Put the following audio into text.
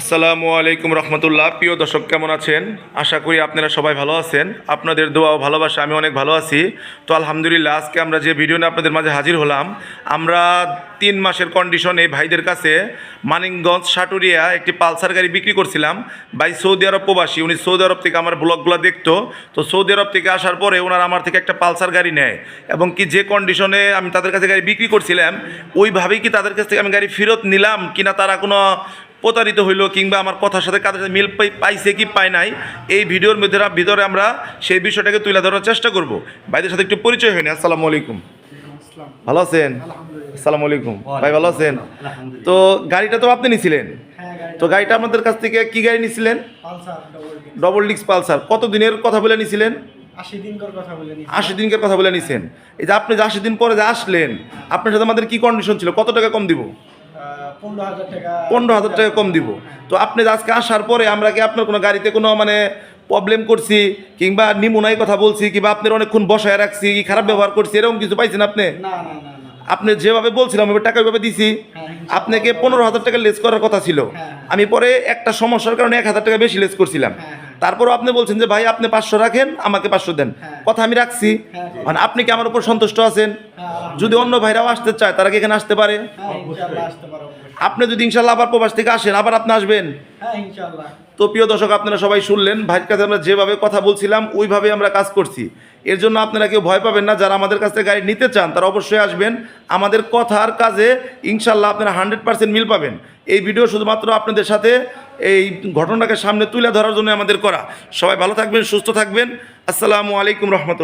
আসসালামু আলাইকুম রহমতুল্লাহ। প্রিয় দর্শক, কেমন আছেন? আশা করি আপনারা সবাই ভালো আছেন। আপনাদের দোয়া ও ভালোবাসা, আমি অনেক ভালো আছি। তো আলহামদুলিল্লাহ, আজকে আমরা যে ভিডিও নিয়ে আপনাদের মাঝে হাজির হলাম, আমরা তিন মাসের কন্ডিশনে ভাইদের কাছে মানিকগঞ্জ সাটুরিয়া একটি পালসার গাড়ি বিক্রি করছিলাম। ভাই সৌদি আরব প্রবাসী, উনি সৌদি আরব থেকে আমার ব্লগগুলো দেখতো। তো সৌদি আরব থেকে আসার পরে ওনার আমার থেকে একটা পালসার গাড়ি নেয় এবং কি যে কন্ডিশনে আমি তাদের কাছে গাড়ি বিক্রি করছিলাম, ওইভাবেই কি তাদের কাছ থেকে আমি গাড়ি ফেরত নিলাম কিনা তারা কোনো প্রতারিত হইল কিংবা আমার কথার সাথে কাদের সাথে মিল পাই- পাইছে কি পায় নাই এই ভিডিওর মধ্যে ভিতরে আমরা সেই বিষয়টাকে তুলে ধরার চেষ্টা করব। ভাইদের সাথে একটু পরিচয় হয়নি আসসালামু আলাইকুম। ভালো আছেন? আসসালামু আলাইকুম। ভাই ভালো আছেন? তো গাড়িটা তো আপনি নিছিলেন? হ্যাঁ তো গাড়িটা আমাদের কাছ থেকে কি গাড়ি নিছিলেন? ডবল ডিক্স পালসার। কত দিনের কথা বলে নিছিলেন? আশি দিন কর কথা বলে নিছি কথা বলে নিছেন। এই যে আপনি যে আশি দিন পরে যে আসলেন আপনার সাথে আমাদের কি কন্ডিশন ছিল? কত টাকা কম দিব? পনেরো হাজার টাকা। কম দিব। তো আপনি আজকে আসার পরে আমরা কি আপনার কোনো গাড়িতে কোনো মানে প্রবলেম করছি? কিংবা নিমুনাই কথা বলছি কিংবা আপনার অনেকক্ষণ বসায় রাখছি কি খারাপ ব্যবহার করছি এরকম কিছু পাইছেন আপনি? আপনি যেভাবে বলছিলাম ওইভাবে টাকা ওইভাবে দিছি। হ্যাঁ, আপনাকে পনেরো হাজার টাকা লেস করার কথা ছিল। হ্যাঁ। আমি পরে একটা সমস্যার কারণে এক হাজার টাকা বেশি লেস করছিলাম। হ্যাঁ, হ্যাঁ। তারপরও আপনি বলছেন যে ভাই আপনি পাঁচশো রাখেন আমাকে পাঁচশো দেন। হ্যাঁ। কথা আমি রাখছি। হ্যাঁ। মানে আপনি কি আমার উপর সন্তুষ্ট আছেন? হ্যাঁ, যদি অন্য ভাইরাও আসতে চায় তারা কি এখানে আসতে পারে? হ্যাঁ। আপনি যদি ইনশাল্লাহ আবার প্রবাস থেকে আসেন আবার আপনি আসবেন। হ্যাঁ তো প্রিয় দর্শক আপনারা সবাই শুনলেন ভাইয়ের কাছে আমরা যেভাবে কথা বলছিলাম ওইভাবে আমরা কাজ করছি। এর জন্য আপনারা কেউ ভয় পাবেন না যারা আমাদের কাছ থেকে গাড়ি নিতে চান তারা অবশ্যই আসবেন। আমাদের কথার কাজে ইনশাল্লাহ আপনারা হান্ড্রেড পার্সেন্ট মিল পাবেন। এই ভিডিও শুধুমাত্র আপনাদের সাথে এই ঘটনাকে সামনে তুলে ধরার জন্য আমাদের করা। সবাই ভালো থাকবেন, সুস্থ থাকবেন। আসসালামু আলাইকুম রহমতুল্লাহ।